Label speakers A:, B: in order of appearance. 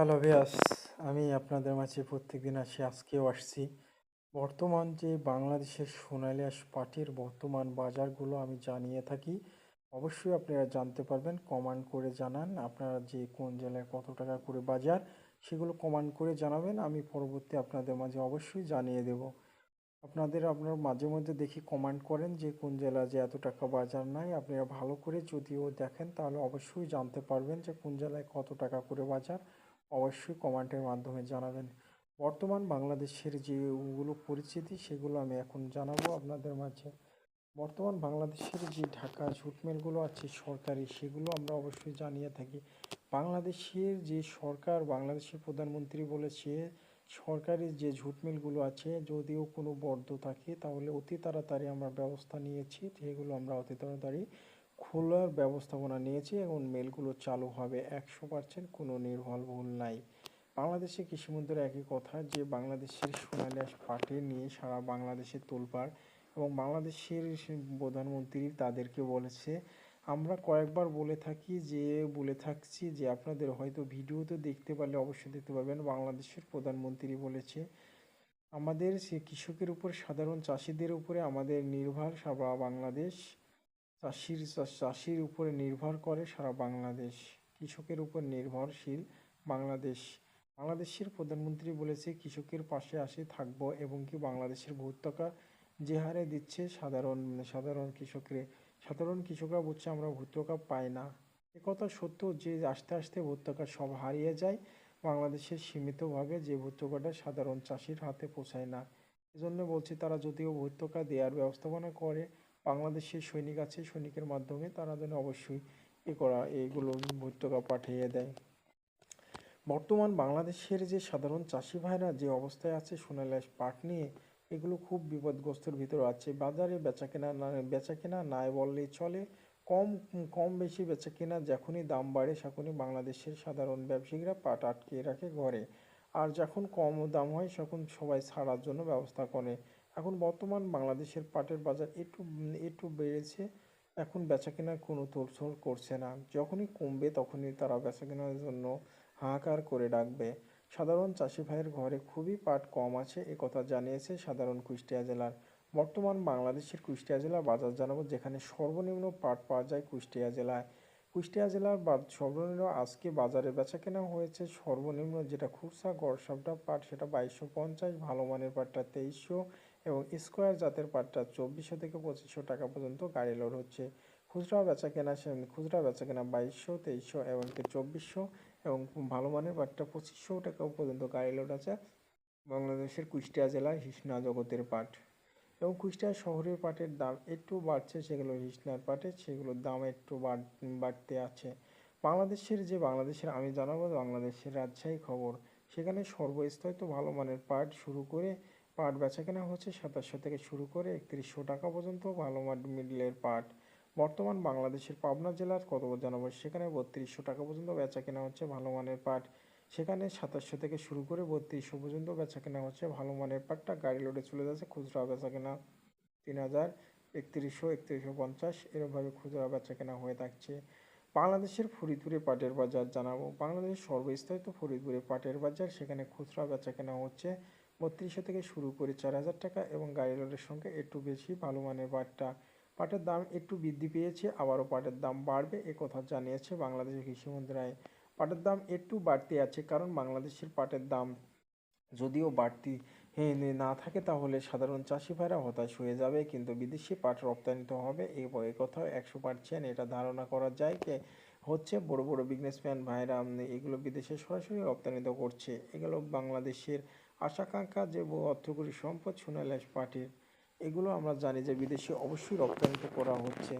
A: Hello ভিয়াস আমি আপনাদের মাঝে প্রত্যেকদিন আসি আজকেও আসছি। বর্তমান যে বাংলাদেশের সোনালী আঁশ পাটের বর্তমান বাজারগুলো আমি জানিয়ে থাকি, অবশ্যই আপনারা জানতে পারবেন কমান্ড করে জানান আপনারা যে কোন জেলায় কত টাকা করে বাজার, সেগুলো কমান্ড করে জানাবেন, আমি পরবর্তী আপনাদের মাঝে অবশ্যই জানিয়ে দেব। আপনাদের, আপনার মাঝে মধ্যে দেখি কমান্ড করেন যে কোন জেলা যে এত টাকা বাজার নাই, আপনারা ভালো করে যদিও দেখেন তাহলে অবশ্যই জানতে পারবেন যে কোন জেলায় কত টাকা করে বাজার। অবশ্যই কমেন্টের মাধ্যমে জানাবেন। বর্তমান বাংলাদেশের যেগুলো পরিস্থিতি, সেগুলো আমি এখন জানাব আপনাদের মাঝে। বর্তমান বাংলাদেশের যে ঢাকা ঝুট মিলগুলো আছে সরকারি, সেগুলো আমরা অবশ্যই জানিয়ে থাকি। বাংলাদেশের যে সরকার, বাংলাদেশের প্রধানমন্ত্রী বলেছে, সরকারি যে ঝুট মিলগুলো আছে, যদিও কোনো বর্ধ থাকে, তাহলে অতি তাড়াতাড়ি আমরা ব্যবস্থা নিয়েছি, সেগুলো আমরা অতি তাড়াতাড়ি খোলার ব্যবস্থাপনা নিয়েছি এবং মেলগুলো চালু হবে। একশো পার্সেন্ট কোনো নির্ভুল ভুল নাই। বাংলাদেশে কৃষিমন্ত্রীর একই কথা যে, বাংলাদেশের সোনালী পাটে নিয়ে সারা বাংলাদেশে তোলপাড় এবং বাংলাদেশের প্রধানমন্ত্রী তাদেরকে বলেছে, আমরা কয়েকবার বলে থাকি যে, বলে থাকছি যে, আপনাদের হয়তো ভিডিওতে দেখতে পারলে অবশ্যই দেখতে পাবেন বাংলাদেশের প্রধানমন্ত্রী বলেছে, আমাদের সে কৃষকের উপর, সাধারণ চাষিদের উপরে আমাদের নির্ভর সারা বাংলাদেশ। চাষির চাষির উপরে নির্ভর করে সারা বাংলাদেশ। কৃষকের উপর নির্ভরশীল বাংলাদেশ। বাংলাদেশের প্রধানমন্ত্রী বলেছে, কৃষকের পাশে আসে, থাকব এবং কি বাংলাদেশের ভর্তুকা যে হারে দিচ্ছে সাধারণ সাধারণ কৃষকরে। সাধারণ কৃষকরা বলছে, আমরা ভর্তুকা পাই না। একথা সত্য, যে আস্তে আস্তে ভর্তুকা সব হারিয়ে যায়, বাংলাদেশের সীমিতভাবে যে ভর্তুকাটা সাধারণ চাষির হাতে পৌঁছায় না। এজন্য বলছি, তারা যদিও ভর্তুকা দেওয়ার ব্যবস্থাপনা করে বাংলাদেশের সৈনিক আছে, সৈনিকের মাধ্যমে তারা যেন অবশ্যই এ করা, এগুলো ভর্তুকা পাঠিয়ে দেয়। বর্তমান বাংলাদেশের যে সাধারণ চাষি ভাইরা যে অবস্থায় আছে সোনালাস পাট নিয়ে, এগুলো খুব বিপদগ্রস্তর ভিতরে আছে। বাজারে বেচা কেনা না, বেচা কেনা নাই বললেই চলে। কম কম বেশি বেচা কেনা, যখনই দাম বাড়ে তখনই বাংলাদেশের সাধারণ ব্যবসায়ীরা পাট আটকে রাখে ঘরে। আর যখন কম দাম হয়, তখন সবাই ছাড়ার জন্য ব্যবস্থা করে। এখন বর্তমান বাংলাদেশের পাটের বাজার একটু একটু বেড়েছে। এখন বেচা কেনার কোনো তোড়জোড় করছে না। যখনই কমবে, তখনই তারা বেচা কেনার জন্য হাহাকার করে ডাকবে সাধারণ চাষি ভাইয়ের ঘরে খুবই পাট কম আছে কথা জানিয়েছে সাধারণ কুষ্টিয়া জেলার। বর্তমান বাংলাদেশের কুষ্টিয়া জেলা বাজার জানাব, যেখানে সর্বনিম্ন পাট পাওয়া যায় কুষ্টিয়া জেলায়। কুষ্টিয়া জেলার সর্বনিম্ন আজকে বাজারে বেচা কেনা হয়েছে সর্বনিম্ন যেটা খুচরা গড়, সবটা পাট, সেটা বাইশশো পঞ্চাশ, ভালো মানের পাটটা তেইশশো এবং স্কোয়ার জাতের পাটটা চব্বিশশো থেকে পঁচিশশো টাকা পর্যন্ত গাড়ি লোড হচ্ছে। খুচরা বেচা কেনা খুচরা বেচা কেনা বাইশশো, তেইশশো এবং চব্বিশশো এবং ভালো মানের পাটটা পঁচিশশো টাকা পর্যন্ত গাড়ি লোড আছে। বাংলাদেশের কুষ্টিয়া জেলার হিসনা জগতের পাট। এবং কুষ্টিয়া শহরের পাটের দাম একটু বাড়ছে, সেগুলো হিসনার পাটের, সেগুলোর দাম একটু বাড়তে আছে। বাংলাদেশের যে, বাংলাদেশের, আমি জানাব বাংলাদেশের রাজশাহী খবর, সেখানে সর্বস্তরে তো ভালো মানের পাট শুরু করে, পাট বেচা কেনা হচ্ছে সাতাশশো থেকে শুরু করে একত্রিশশো টাকা পর্যন্ত ভালো মান মিডলের পাট। বর্তমান বাংলাদেশের পাবনা জেলার কত জানাব, সেখানে বত্রিশশো টাকা পর্যন্ত বেচা কেনা হচ্ছে ভালো মানের পাট। সেখানে সাতাশশো থেকে শুরু করে বত্রিশশো পর্যন্ত বেচা কেনা হচ্ছে। ভালো মানের পাটটা গাড়ি লোডে চলে যাচ্ছে, খুচরা বেচা কেনা তিন হাজার, একত্রিশশো একত্রিশশো পঞ্চাশ এরকমভাবে খুচরা বেচা কেনা হয়ে থাকছে। বাংলাদেশের ফরিদপুরে পাটের বাজার জানাব। বাংলাদেশের সর্বস্থায়িত ফরিদপুরে পাটের বাজার, সেখানে খুচরা বেচা কেনা হচ্ছে বত্রিশশো থেকে শুরু করে চার হাজার টাকা এবং গাড়ি লোডের সংখ্যা একটু বেশি ভালো মানের পাটটা। পাটের দাম একটু বৃদ্ধি পেয়েছে, আবারও পাটের দাম বাড়বে এ কথা জানিয়েছে বাংলাদেশের কৃষি মন্ত্রণালয়। পাটের দাম একটু বাড়তে আছে, কারণ বাংলাদেশের পাটের দাম যদিও বাড়তি না থাকে, তাহলে সাধারণ চাষি ভাইরা হতাশ হয়ে যাবে। কিন্তু বিদেশি পাট রপ্তানিত হবে এই কথা একশো পার্সেন্ট এটা ধারণা করা যায় যে হচ্ছে বড় বড় বিজনেসম্যান ভাইরা এগুলো বিদেশে সরাসরি রপ্তানিত করছে। এগুলো বাংলাদেশের আশাকাঙ্ক্ষা যে অর্থকরী সম্পদ, সোনালী পাটের, এগুলো আমরা জানি যে বিদেশে অবশ্যই রপ্তানিত করা হচ্ছে।